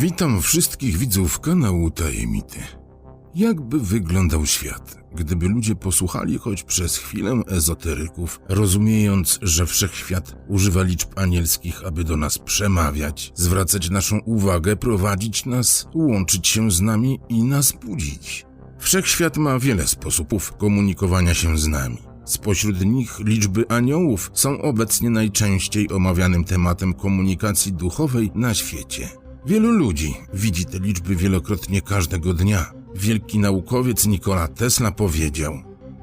Witam wszystkich widzów kanału Tajemity. Jakby wyglądał świat, gdyby ludzie posłuchali choć przez chwilę ezoteryków, rozumiejąc, że wszechświat używa liczb anielskich, aby do nas przemawiać, zwracać naszą uwagę, prowadzić nas, łączyć się z nami i nas budzić? Wszechświat ma wiele sposobów komunikowania się z nami. Spośród nich liczby aniołów są obecnie najczęściej omawianym tematem komunikacji duchowej na świecie. Wielu ludzi widzi te liczby wielokrotnie każdego dnia. Wielki naukowiec Nikola Tesla powiedział: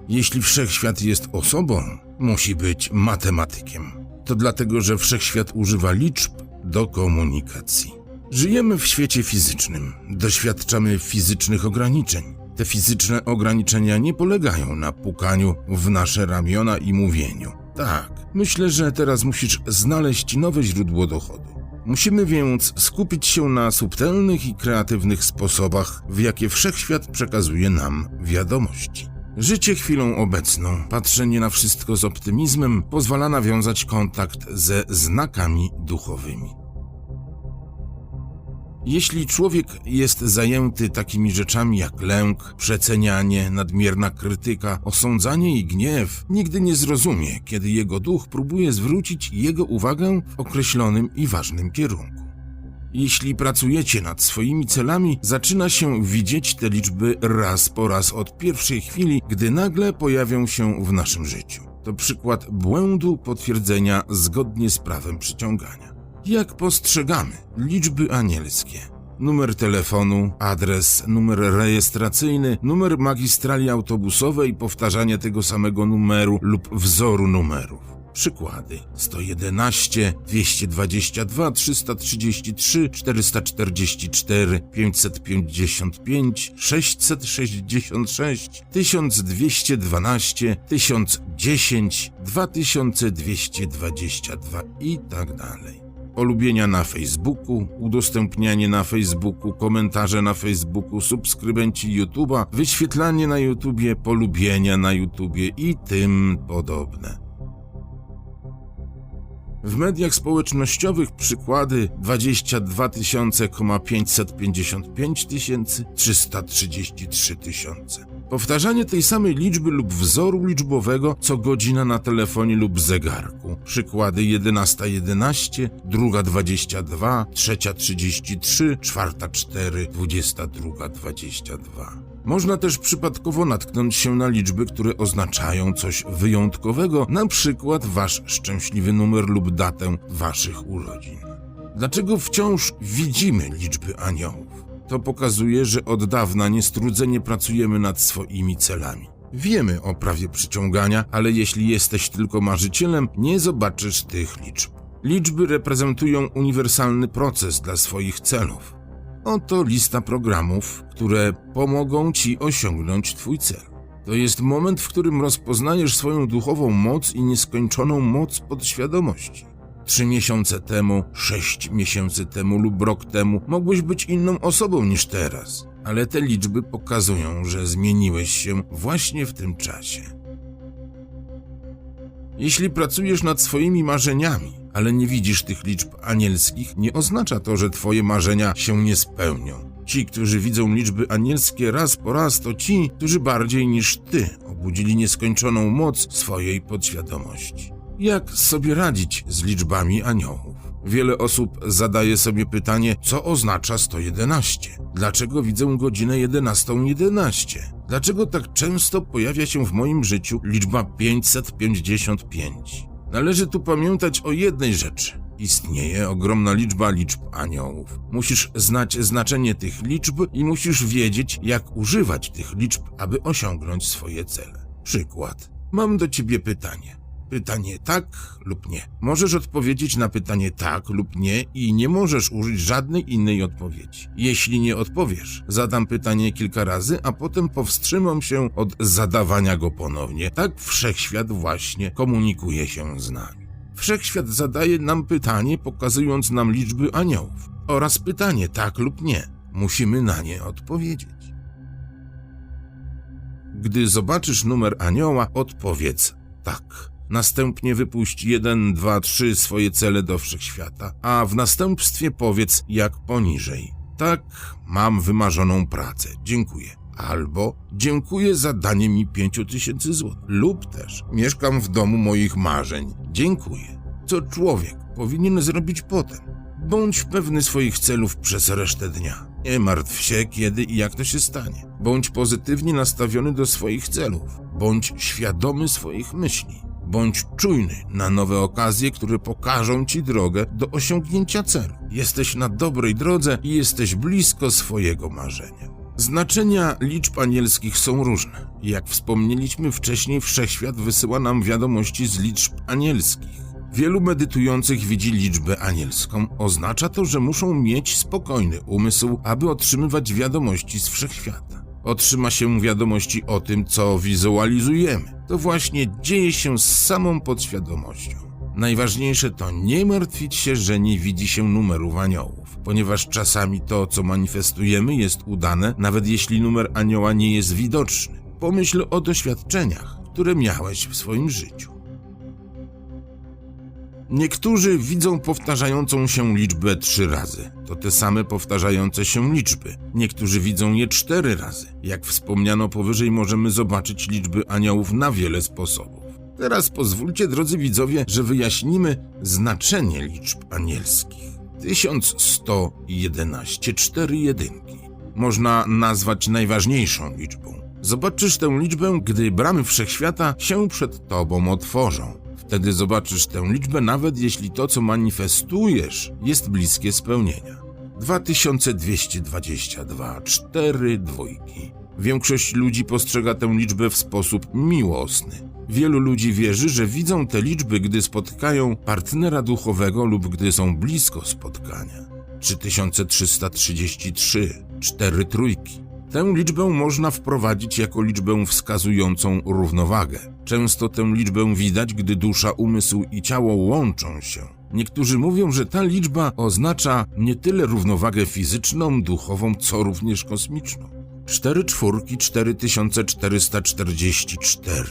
Jeśli wszechświat jest osobą, musi być matematykiem. To dlatego, że wszechświat używa liczb do komunikacji. Żyjemy w świecie fizycznym, doświadczamy fizycznych ograniczeń. Te fizyczne ograniczenia nie polegają na pukaniu w nasze ramiona i mówieniu. Tak, myślę, że teraz musisz znaleźć nowe źródło dochodu. Musimy więc skupić się na subtelnych i kreatywnych sposobach, w jakie wszechświat przekazuje nam wiadomości. Życie chwilą obecną, patrzenie na wszystko z optymizmem pozwala nawiązać kontakt ze znakami duchowymi. Jeśli człowiek jest zajęty takimi rzeczami jak lęk, przecenianie, nadmierna krytyka, osądzanie i gniew, nigdy nie zrozumie, kiedy jego duch próbuje zwrócić jego uwagę w określonym i ważnym kierunku. Jeśli pracujecie nad swoimi celami, zaczyna się widzieć te liczby raz po raz od pierwszej chwili, gdy nagle pojawią się w naszym życiu. To przykład błędu potwierdzenia zgodnie z prawem przyciągania. Jak postrzegamy liczby anielskie? Numer telefonu, adres, numer rejestracyjny, numer magistrali autobusowej, powtarzanie tego samego numeru lub wzoru numerów. Przykłady 111, 222, 333, 444, 555, 666, 1212, 1010, 2222 i tak dalej polubienia na Facebooku, udostępnianie na Facebooku, komentarze na Facebooku, subskrybenci YouTube'a, wyświetlanie na YouTubie, polubienia na YouTubie i tym podobne. W mediach społecznościowych przykłady 22 555 333 tysiące. Powtarzanie tej samej liczby lub wzoru liczbowego co godzina na telefonie lub zegarku. Przykłady 11.11, 11, druga 22, trzecia 33, czwarta 4, 22 22. Można też przypadkowo natknąć się na liczby, które oznaczają coś wyjątkowego, na przykład wasz szczęśliwy numer lub datę waszych urodzin. Dlaczego wciąż widzimy liczby aniołów? To pokazuje, że od dawna niestrudzenie pracujemy nad swoimi celami. Wiemy o prawie przyciągania, ale jeśli jesteś tylko marzycielem, nie zobaczysz tych liczb. Liczby reprezentują uniwersalny proces dla swoich celów. Oto lista programów, które pomogą ci osiągnąć Twój cel. To jest moment, w którym rozpoznajesz swoją duchową moc i nieskończoną moc podświadomości. Trzy miesiące temu, sześć miesięcy temu lub rok temu mogłeś być inną osobą niż teraz, ale te liczby pokazują, że zmieniłeś się właśnie w tym czasie. Jeśli pracujesz nad swoimi marzeniami, ale nie widzisz tych liczb anielskich, nie oznacza to, że twoje marzenia się nie spełnią. Ci, którzy widzą liczby anielskie raz po raz, to ci, którzy bardziej niż ty obudzili nieskończoną moc swojej podświadomości. Jak sobie radzić z liczbami aniołów? Wiele osób zadaje sobie pytanie, co oznacza 111? Dlaczego widzę godzinę 11.11? 11? Dlaczego tak często pojawia się w moim życiu liczba 555? Należy tu pamiętać o jednej rzeczy. Istnieje ogromna liczba liczb aniołów. Musisz znać znaczenie tych liczb i musisz wiedzieć, jak używać tych liczb, aby osiągnąć swoje cele. Przykład. Mam do ciebie pytanie. Pytanie tak lub nie. Możesz odpowiedzieć na pytanie tak lub nie i nie możesz użyć żadnej innej odpowiedzi. Jeśli nie odpowiesz, zadam pytanie kilka razy, a potem powstrzymam się od zadawania go ponownie. Tak wszechświat właśnie komunikuje się z nami. Wszechświat zadaje nam pytanie, pokazując nam liczby aniołów oraz pytanie tak lub nie. Musimy na nie odpowiedzieć. Gdy zobaczysz numer anioła, odpowiedz tak. Następnie wypuść jeden, dwa, trzy swoje cele do wszechświata, a w następstwie powiedz jak poniżej. Tak, mam wymarzoną pracę, dziękuję. Albo dziękuję za danie mi pięciu tysięcy złotych. Lub też mieszkam w domu moich marzeń, dziękuję. Co człowiek powinien zrobić potem? Bądź pewny swoich celów przez resztę dnia. Nie martw się, kiedy i jak to się stanie. Bądź pozytywnie nastawiony do swoich celów. Bądź świadomy swoich myśli. Bądź czujny na nowe okazje, które pokażą ci drogę do osiągnięcia celu. Jesteś na dobrej drodze i jesteś blisko swojego marzenia. Znaczenia liczb anielskich są różne. Jak wspomnieliśmy wcześniej, wszechświat wysyła nam wiadomości z liczb anielskich. Wielu medytujących widzi liczbę anielską. Oznacza to, że muszą mieć spokojny umysł, aby otrzymywać wiadomości z wszechświata. Otrzyma się wiadomości o tym, co wizualizujemy. To właśnie dzieje się z samą podświadomością. Najważniejsze to nie martwić się, że nie widzi się numerów aniołów, ponieważ czasami to, co manifestujemy, jest udane, nawet jeśli numer anioła nie jest widoczny. Pomyśl o doświadczeniach, które miałeś w swoim życiu. Niektórzy widzą powtarzającą się liczbę trzy razy. To te same powtarzające się liczby. Niektórzy widzą je cztery razy. Jak wspomniano powyżej, możemy zobaczyć liczby aniołów na wiele sposobów. Teraz pozwólcie, drodzy widzowie, że wyjaśnimy znaczenie liczb anielskich. 1111, cztery jedynki. Można nazwać najważniejszą liczbą. Zobaczysz tę liczbę, gdy bramy wszechświata się przed tobą otworzą. Wtedy zobaczysz tę liczbę, nawet jeśli to, co manifestujesz, jest bliskie spełnienia. 2222, cztery dwójki. Większość ludzi postrzega tę liczbę w sposób miłosny. Wielu ludzi wierzy, że widzą te liczby, gdy spotkają partnera duchowego lub gdy są blisko spotkania. 3333, cztery trójki. Tę liczbę można wprowadzić jako liczbę wskazującą równowagę. Często tę liczbę widać, gdy dusza, umysł i ciało łączą się. Niektórzy mówią, że ta liczba oznacza nie tyle równowagę fizyczną, duchową, co również kosmiczną. Cztery czwórki, 4444.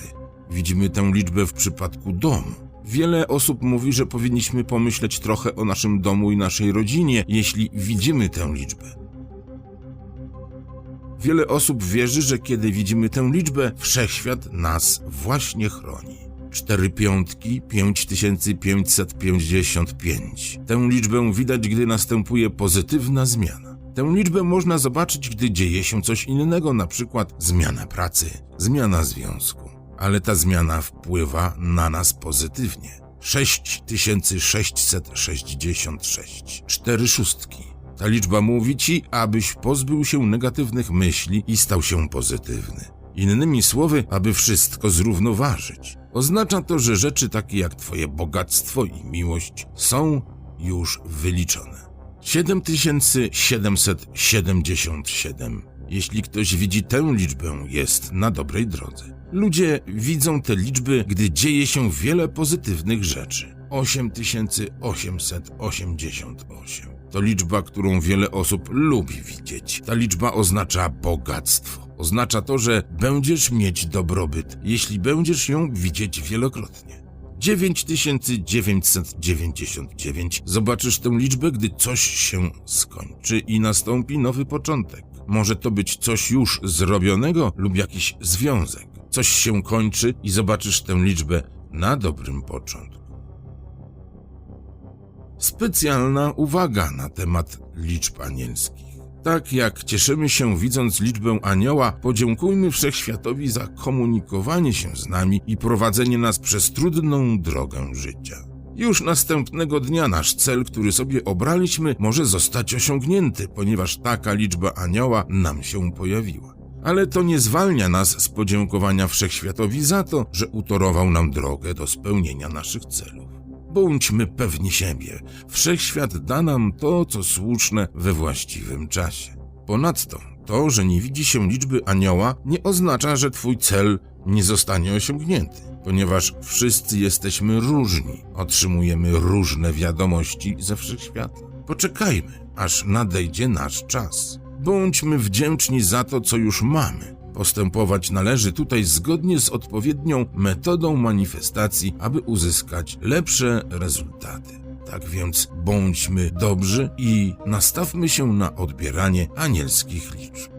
Widzimy tę liczbę w przypadku domu. Wiele osób mówi, że powinniśmy pomyśleć trochę o naszym domu i naszej rodzinie, jeśli widzimy tę liczbę. Wiele osób wierzy, że kiedy widzimy tę liczbę, wszechświat nas właśnie chroni. Cztery piątki, 5555. Tę liczbę widać, gdy następuje pozytywna zmiana. Tę liczbę można zobaczyć, gdy dzieje się coś innego, na przykład zmiana pracy, zmiana związku. Ale ta zmiana wpływa na nas pozytywnie. 6666. Cztery szóstki. Ta liczba mówi ci, abyś pozbył się negatywnych myśli i stał się pozytywny. Innymi słowy, aby wszystko zrównoważyć. Oznacza to, że rzeczy takie jak twoje bogactwo i miłość są już wyliczone. 7777. Jeśli ktoś widzi tę liczbę, jest na dobrej drodze. Ludzie widzą te liczby, gdy dzieje się wiele pozytywnych rzeczy. 8888. To liczba, którą wiele osób lubi widzieć. Ta liczba oznacza bogactwo. Oznacza to, że będziesz mieć dobrobyt, jeśli będziesz ją widzieć wielokrotnie. 9999. Zobaczysz tę liczbę, gdy coś się skończy i nastąpi nowy początek. Może to być coś już zrobionego lub jakiś związek. Coś się kończy i zobaczysz tę liczbę na dobrym początku. Specjalna uwaga na temat liczb anielskich. Tak jak cieszymy się widząc liczbę anioła, podziękujmy wszechświatowi za komunikowanie się z nami i prowadzenie nas przez trudną drogę życia. Już następnego dnia nasz cel, który sobie obraliśmy, może zostać osiągnięty, ponieważ taka liczba anioła nam się pojawiła. Ale to nie zwalnia nas z podziękowania wszechświatowi za to, że utorował nam drogę do spełnienia naszych celów. Bądźmy pewni siebie. Wszechświat da nam to, co słuszne we właściwym czasie. Ponadto, to, że nie widzi się liczby anioła, nie oznacza, że twój cel nie zostanie osiągnięty, ponieważ wszyscy jesteśmy różni, otrzymujemy różne wiadomości ze wszechświata. Poczekajmy, aż nadejdzie nasz czas. Bądźmy wdzięczni za to, co już mamy. Postępować należy tutaj zgodnie z odpowiednią metodą manifestacji, aby uzyskać lepsze rezultaty. Tak więc bądźmy dobrzy i nastawmy się na odbieranie anielskich liczb.